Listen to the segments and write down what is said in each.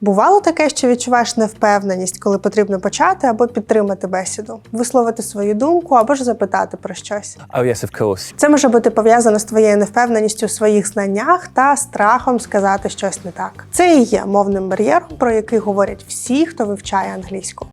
Бувало таке, що відчуваєш невпевненість, коли потрібно почати або підтримати бесіду, висловити свою думку або ж запитати про щось. Oh, yes, of course. Це може бути пов'язано з твоєю невпевненістю у своїх знаннях та страхом сказати щось не так. Це і є мовним бар'єром, про який говорять всі, хто вивчає англійську.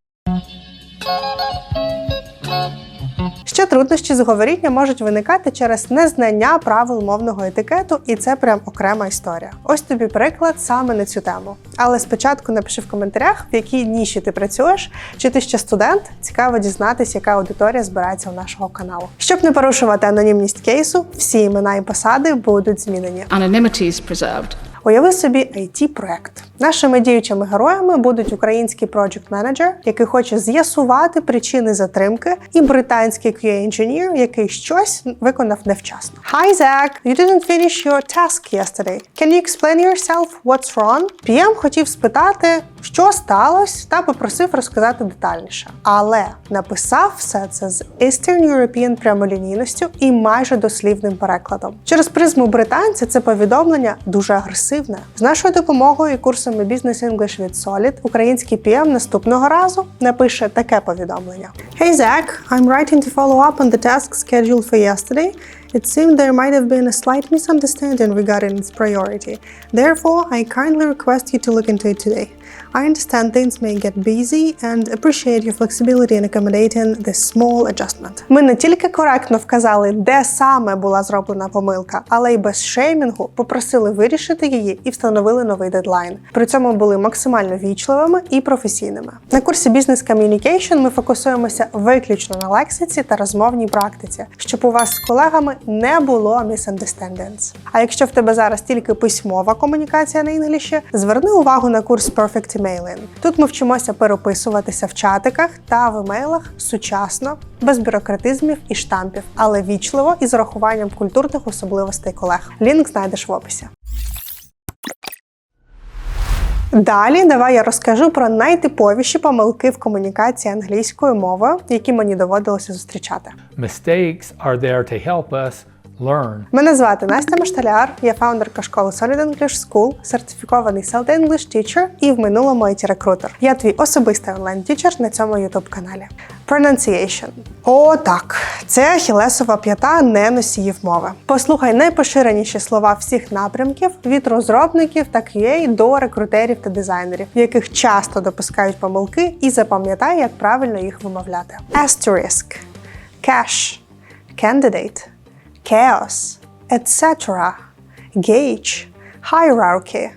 Ще труднощі з говоріння можуть виникати через незнання правил мовного етикету, і це прям окрема історія. Ось тобі приклад саме на цю тему. Але спочатку напиши в коментарях, в якій ніші ти працюєш, чи ти ще студент. Цікаво дізнатися, яка аудиторія збирається у нашого каналу. Щоб не порушувати анонімність кейсу, всі імена і посади будуть змінені. Anonymity is preserved. Уяви собі it проект Нашими діючими героями будуть український project менеджер який хоче з'ясувати причини затримки, і британський QA engineer який щось виконав невчасно. Hi, Zach! You didn't finish your task yesterday. Can you explain yourself what's wrong? PM хотів спитати, що сталося, та попросив розказати детальніше. Але написав все це з Eastern European прямолінійністю і майже дослівним перекладом. Через призму британця це повідомлення дуже агресивне. З нашою допомогою і курсами Business English від Solid український PM наступного разу напише таке повідомлення: Hey Zach, I'm writing to follow up on the task scheduled for yesterday. It seemed there might have been a slight misunderstanding regarding its priority. Therefore, I kindly request you to look into it today. I understand things may get busy and appreciate your flexibility in accommodating this small adjustment. Ми не тільки коректно вказали, де саме була зроблена помилка, але й без шеймінгу попросили вирішити її і встановили новий дедлайн. При цьому були максимально вічливими і професійними. На курсі Business Communication ми фокусуємося виключно на лексиці та розмовній практиці, щоб у вас з колегами не було misunderstandings. А якщо в тебе зараз тільки письмова комунікація на інгліші, зверни увагу на курс Perfect Emailing. Тут ми вчимося переписуватися в чатиках та в емейлах сучасно, без бюрократизмів і штампів, але вічливо і з урахуванням культурних особливостей колег. Лінк знайдеш в описі. Далі давай я розкажу про найтиповіші помилки в комунікації англійською мовою, які мені доводилося зустрічати. Mistakes are there to help us learn. Мене звати Настя Машталяр, я фаундерка школи Solid English School, сертифікований Solid English Teacher і в минулому it рекрутер Я твій особистий онлайн-тічер на цьому youtube каналі. Pronunciation. О, так, це хілесова п'ята не носіїв мови. Послухай найпоширеніші слова всіх напрямків від розробників та QA до рекрутерів та дизайнерів, в яких часто допускають помилки, і запам'ятай, як правильно їх вимовляти. Asterisk, cache, candidate, chaos, etc., gauge, hierarchy.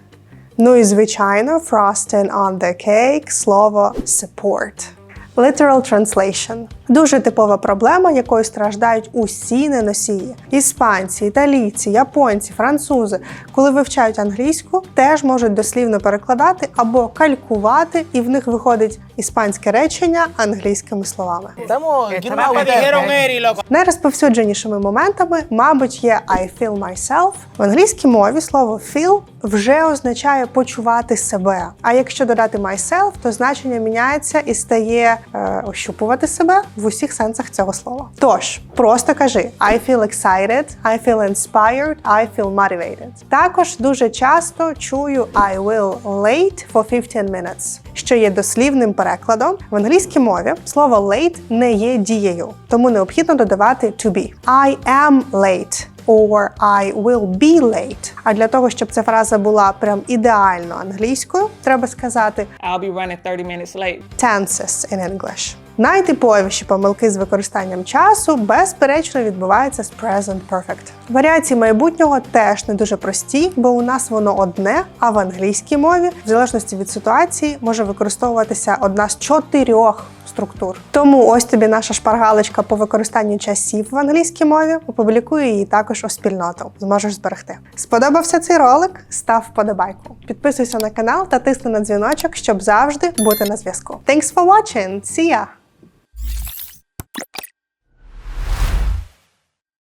Ну і звичайно, frosting on the cake слово support. Literal translation – дуже типова проблема, якою страждають усі неносії. Іспанці, італійці, японці, французи, коли вивчають англійську, теж можуть дослівно перекладати або калькувати, і в них виходить іспанське речення англійськими словами. Найрозповсюдженішими моментами, мабуть, є I feel myself. В англійській мові слово feel вже означає почувати себе. А якщо додати myself, то значення міняється і стає е, ощупувати себе в усіх сенсах цього слова. Тож просто кажи I feel excited, I feel inspired, I feel motivated. Також дуже часто чую I will late for 15 minutes, що є дослівним перекладом. В англійській мові слово late не є дією, тому необхідно додавати to be. I am late or I will be late. А для того, щоб ця фраза була прям ідеально англійською, треба сказати I'll be running 30 minutes late. tenses in English. Найтиповіші помилки з використанням часу, безперечно, відбуваються з present perfect. Варіації майбутнього теж не дуже прості, бо у нас воно одне, а в англійській мові, в залежності від ситуації, може використовуватися одна з чотирьох структур. Тому ось тобі наша шпаргалочка по використанню часів в англійській мові. Опублікую її також у спільноту. Зможеш зберегти. Сподобався цей ролик? Став вподобайку. Підписуйся на канал та тисни на дзвіночок, щоб завжди бути на зв'язку. Thanks for watching! See ya!